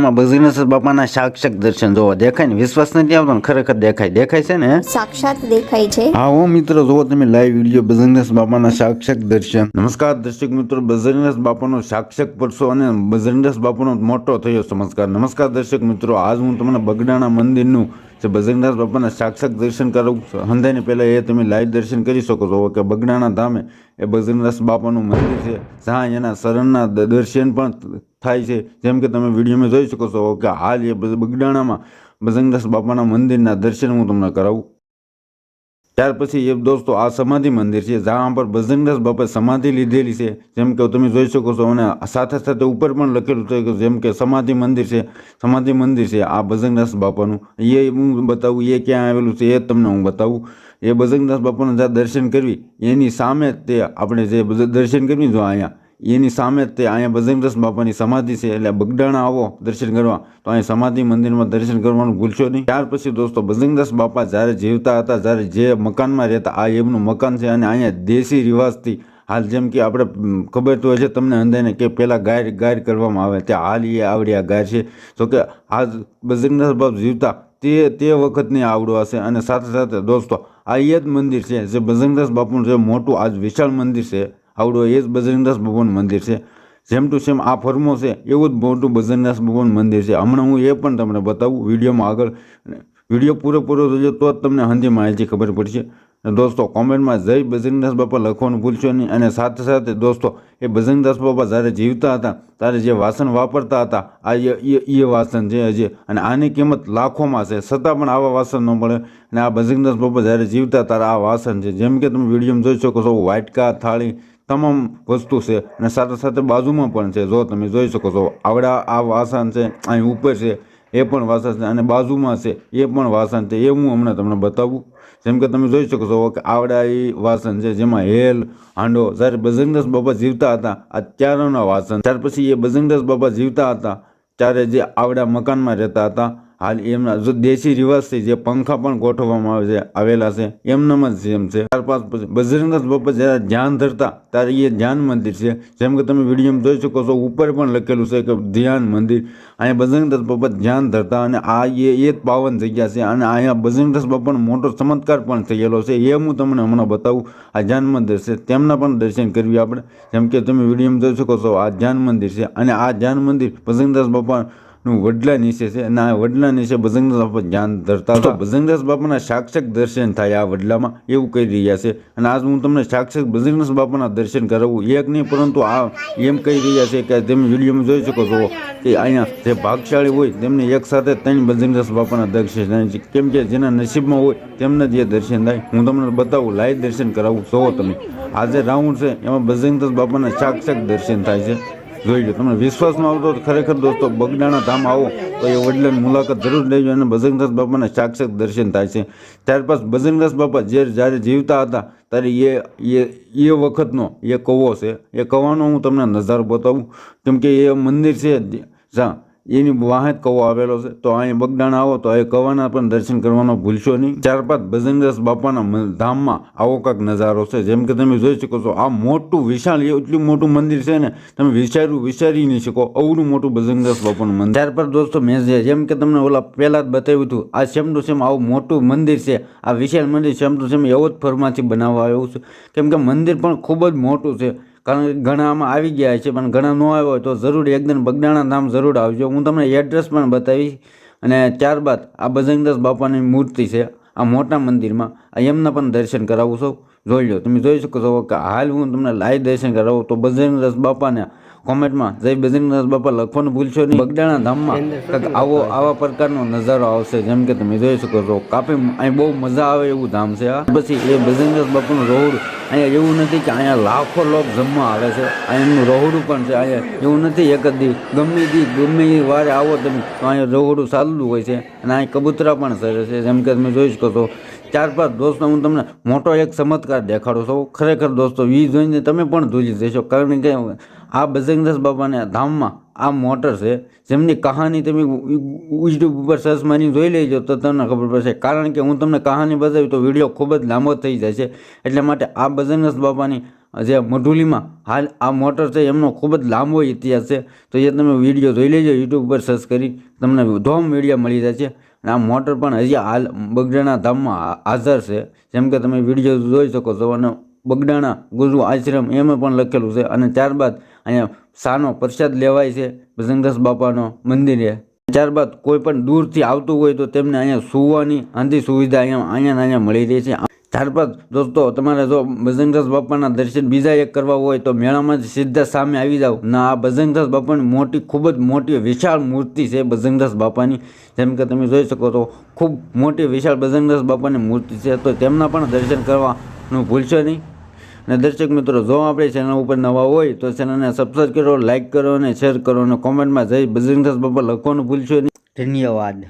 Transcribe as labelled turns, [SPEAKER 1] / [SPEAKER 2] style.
[SPEAKER 1] આમાં બદ્રીનાથ બાપાના સાક્ષક દર્શન જોવા દેખાય ને વિશ્વાસ નથી આવતો ને ખરેખર દેખાય. દેખાય છે ને?
[SPEAKER 2] સાક્ષાત દેખાય છે.
[SPEAKER 1] હા હો મિત્રો જોવો તમે લાઈવ વીડિયો બજરંગદાસ બાપાના સાક્ષક દર્શન. નમસ્કાર દર્શક મિત્રો બજરંગદાસ બાપાનો સાક્ષક પરસો અને બજરંગદાસ બાપાનો મોટો થયો નમસ્કાર નમસ્કાર દર્શક મિત્રો આજ હું તમને બગડાણા મંદિરનું જે બજરંગદાસ બાપાના સાક્ષાત દર્શન કરાવું હંધાઈને પહેલાં એ તમે લાઈવ દર્શન કરી શકો છો. કે બગડાણા ધામે એ બજરંગદાસ બાપાનું મંદિર છે. જ્યાં એના શરણના દર્શન પણ થાય છે. જેમ કે તમે વિડીયોમાં જોઈ શકો છો કે હાલ એ બગડાણામાં બજરંગદાસ બાપાના મંદિરના દર્શન હું તમને કરાવું. ત્યાર પછી એ દોસ્તો આ સમાધિ મંદિર છે, જ્યાં પર બજરંગદાસ બાપાએ સમાધિ લીધેલી છે. જેમ કે તમે જોઈ શકો છો અને સાથે સાથે ઉપર પણ લખેલું છે કે જેમ કે સમાધિ મંદિર છે, સમાધિ મંદિર છે આ બજરંગદાસ બાપાનું. એ હું બતાવું, એ ક્યાં આવેલું છે એ તમને હું બતાવું. એ બજરંગદાસ બાપાના જ્યાં દર્શન કરવી, એની સામે તે આપણે જે દર્શન કરવી જો અહીંયા એની સામે તે અહીંયા બજરંગદાસ બાપાની સમાધિ છે. એટલે બગડાણા આવો દર્શન કરવા. તો અહીંયા સમાધિ મંદિરમાં દર્શન કરવાનું ભૂલશો નહીં. ત્યાર પછી દોસ્તો બજરંગદાસ બાપા જ્યારે જીવતા હતા, જ્યારે જે મકાનમાં રહેતા, આ એમનું મકાન છે અને અહીંયા દેશી રિવાજથી હાલ જેમ કે આપણે ખબર તો હશે તમને અંદરને કે પહેલાં ગાય ગાયર કરવામાં આવે. ત્યાં હાલ એ આવડી આ ગાય છે. તો કે આજ બજરંગદાસ બાપ જીવતા, તે તે વખતની આવડો હશે. અને સાથે સાથે દોસ્તો, આ એ જ મંદિર છે જે બજરંગદાસ બાપુનું જે મોટું આજ વિશાળ મંદિર છે. આવડો એ જ બજરંગદાસ ભગવાન મંદિર છે. જેમ ટુ સેમ આ ફર્મો છે, એવું જ મોટું બજરંગદાસ ભગવાન મંદિર છે. હમણાં હું એ પણ તમને બતાવું, વિડીયોમાં આગળ વીડિયો પૂરેપૂરો જોજો, તો જ તમને હંધી માહિતી ખબર પડશે. દોસ્તો, કોમેન્ટમાં જય બજરંગદાસ બાપા લખવાનું ભૂલશો નહીં, અને સાથે સાથે દોસ્તો, એ બજરંગદાસ બાપા જ્યારે જીવતા હતા, ત્યારે જે વાસણ વાપરતા હતા, આ એ વાસણ છે હજી, અને આની કિંમત લાખોમાં છે. છતાં પણ આવા વાસણ ન મળે. અને આ બજરંગદાસ બાપા જ્યારે જીવતા, ત્યારે આ વાસણ છે. જેમ કે તમે વિડીયોમાં જોઈ શકો છો, વાટકા, થાળી તમામ વસ્તુ છે અને સાથે સાથે બાજુમાં પણ છે. જો તમે જોઈ શકો છો, આવડા આ વાસણ છે, અહીં ઉપર છે, એ પણ વાસણ છે અને બાજુમાં છે, એ પણ વાસણ છે. એ હું હમણાં તમને બતાવું. જેમ કે તમે જોઈ શકો છો કે આવડા એ વાસણ છે, જેમાં હેલ, હાંડો, જ્યારે બજરંગદાસ બાબા જીવતા હતા, આ ત્યારના વાસણ. ત્યાર પછી એ બજરંગદાસ બાબા જીવતા હતા, ત્યારે જે આવડા મકાનમાં રહેતા હતા હાલ એમના જો દેશી રિવાજથી જે પંખા પણ ગોઠવવામાં આવે છે, આવેલા છે, એમનામ જ સેમ છે. ચાર પાંચ પછી બજરંગદાસ બાપા જ્યારે ધ્યાન ધરતા, ત્યારે એ ધ્યાન મંદિર છે. જેમ કે તમે વિડીયોમાં જોઈ શકો છો, ઉપર પણ લખેલું છે કે ધ્યાન મંદિર. અહીંયા બજરંગદાસ બાપા ધ્યાન ધરતા અને આ એ એ જ પાવન જગ્યા છે. અને અહીંયા બજરંગદાસ બાપાનો મોટો ચમત્કાર પણ થયેલો છે. એ હું તમને હમણાં બતાવું. આ ધ્યાન મંદિર છે. તેમના પણ દર્શન કરવી આપણે. જેમ કે તમે વિડીયોમાં જોઈ શકો છો, આ ધ્યાન મંદિર છે. અને આ ધ્યાન મંદિર બજરંગદાસ બાપા નું વડલા નીચે છે. અને આ વડલા નીચે બજરંગદાસ બાપા ધ્યાન ધરતા હતા. બજરંગદાસ બાપાના સાક્ષક દર્શન થાય આ વડલામાં એવું કહી રહ્યા છે. અને આજ હું તમને સાક્ષક બજરંગદાસ બાપાના દર્શન કરાવું. એક નહીં, પરંતુ આ એમ કહી રહ્યા છે કે તમે વિડીયોમાં જોઈ શકો છો કે અહીંયા જે ભાગશાળી હોય તેમને એક સાથે ત્રણ બજરંગદાસ બાપાના દર્શન થાય છે. કેમ કે જેના નસીબમાં હોય તેમને જે દર્શન થાય. હું તમને બતાવું, લાઈવ દર્શન કરાવું. જોવો તમે. આ જે રાઉન્ડ છે, એમાં બજરંગદાસ બાપાના સાક્ષક દર્શન થાય છે. જોઈ લો, તમને વિશ્વાસમાં આવતો તો ખરેખર દોસ્તો, બગડાણા ધામ આવો, તો એ વડલાની મુલાકાત જરૂર લેજો અને બજરંગદાસ બાપાના સાક્ષાત દર્શન થાય છે. ત્યાર ભજનદાસ બાપા જે જ્યારે જીવતા હતા, ત્યારે એ એ એ વખતનો એ કવો છે. એ કવાનો હું તમને નજારો બતાવું. કેમ કે એ મંદિર છે, જ્યાં એની વાહે કવો આવેલો છે. તો અહીં બગદાણ આવો, તો એ કવાના પણ દર્શન કરવાનો ભૂલશો નહીં. ચાર પાંચ ભજનદાસ બાપાના ધામમાં આવો કાંક નજારો છે. જેમ કે તમે જોઈ શકો છો, આ મોટું વિશાળ એટલું મોટું મંદિર છે ને, તમે વિચાર્યું વિચારી નહીં શકો. અવડું મોટું ભજનદાસ બાપાનું મંદિર. પર દોસ્તો, મેં જેમ કે તમને ઓલા પહેલાં જ બતાવ્યું હતું, આ સેમ ટુ સેમ આવું મોટું મંદિર છે. આ વિશાળ મંદિર સેમ ટુ સેમ એવો જ ફરમાંથી બનાવવા આવ્યું છે. કેમ કે મંદિર પણ ખૂબ જ મોટું છે. કારણ કે ઘણા આમાં આવી ગયા છે, પણ ઘણા ન આવ્યા હોય તો જરૂર એકદમ બગડાણા ધામ જરૂર આવજો. હું તમને એડ્રેસ પણ બતાવીશ અને ત્યારબાદ આ બજરંગદાસ બાપાની મૂર્તિ છે, આ મોટા મંદિરમાં, આ એમના પણ દર્શન કરાવું છું. જોઈ લો, તમે જોઈ શકો છો કે હાલ હું તમને લાઈવ દર્શન કરાવું તો બજરંગદાસ બાપાને કોમેન્ટમાં જય બજરંગદાસ બાપા લખવાનું ભૂલશો નહીં. બગડાણા ધામમાં આવો આવા પ્રકારનો નજારો આવશે. જેમ કે તમે જોઈ શકો છો કાપી અહીં બહુ મજા આવે એવું ધામ છે આ પછી એ બજરંગદાસ બાપાનું રોડ અહીંયા એવું નથી કે અહીંયા લાખો લોક જમવા આવે છે. અહીંયા રોહડું પણ છે અહીંયા એવું નથી એક જ દી ગમે દી ગમે એ વારે આવો તમે તો અહીંયા રહોડું ચાલતું હોય છે. અને અહીં કબૂતરા પણ સરે છે. જેમ કે તમે જોઈ શકો છો પાંચ દોસ્તો હું તમને મોટો એક ચમત્કાર દેખાડું છું. ખરેખર દોસ્તો એ જોઈને તમે પણ ધૂલી જશો. કારણ કે આ બજરંગદાસ બાપાને ધામમાં આ મોટર છે, જેમની કહાની તમે યુટ્યુબ ઉપર સર્ચ મારીને જોઈ લેજો તો તમને ખબર પડશે. કારણ કે હું તમને કહાની બતાવી તો વીડિયો ખૂબ જ લાંબો થઈ જાય છે. એટલા માટે આ બજરંગદાસ બાપાની જે મઢુલીમાં હાલ આ મોટર છે, એમનો ખૂબ જ લાંબો ઇતિહાસ છે. તો એ તમે વીડિયો જોઈ લેજો, યુટ્યુબ પર સર્ચ કરી તમને ધોમ વીડિયો મળી જશે અને આ મોટર પણ હજી હાલ બગડાણા ધામમાં હાજર છે. જેમ કે તમે વીડિયો જોઈ શકો છો અને બગડાણા ગુરુ આશ્રમ એમાં પણ લખેલું છે. અને ત્યારબાદ અહીંયા સાનો પ્રસાદ લેવાય છે ભજનદાસ બાપાનો મંદિરે. ત્યારબાદ કોઈ પણ દૂરથી આવતું હોય તો તેમને અહીંયા સુવાની આંધી સુવિધા અહીંયા અહીંયા અહીંયા મળી રહી છે. ત્યારબાદ દોસ્તો, તમારે જો ભજનદાસ બાપાના દર્શન બીજા એક કરવા હોય તો મેળામાં જ સીધા સામે આવી જાવ ના, આ ભજનદાસ બાપાની મોટી, ખૂબ જ મોટી વિશાળ મૂર્તિ છે ભજનદાસ બાપાની. જેમ કે તમે જોઈ શકો છો, ખૂબ મોટી વિશાળ ભજનદાસ બાપાની મૂર્તિ છે. તો તેમના પણ દર્શન કરવાનું ભૂલશો નહીં. અને દર્શક મિત્રો, જો આપણે ચેનલ ઉપર નવા હોય તો ચેનલને સબસ્ક્રાઈબ કરો લાઇક કરો અને શેર કરો અને કોમેન્ટમાં જઈ બજરંગ બાપા લખવાનું ભૂલશો નહીં. ધન્યવાદ.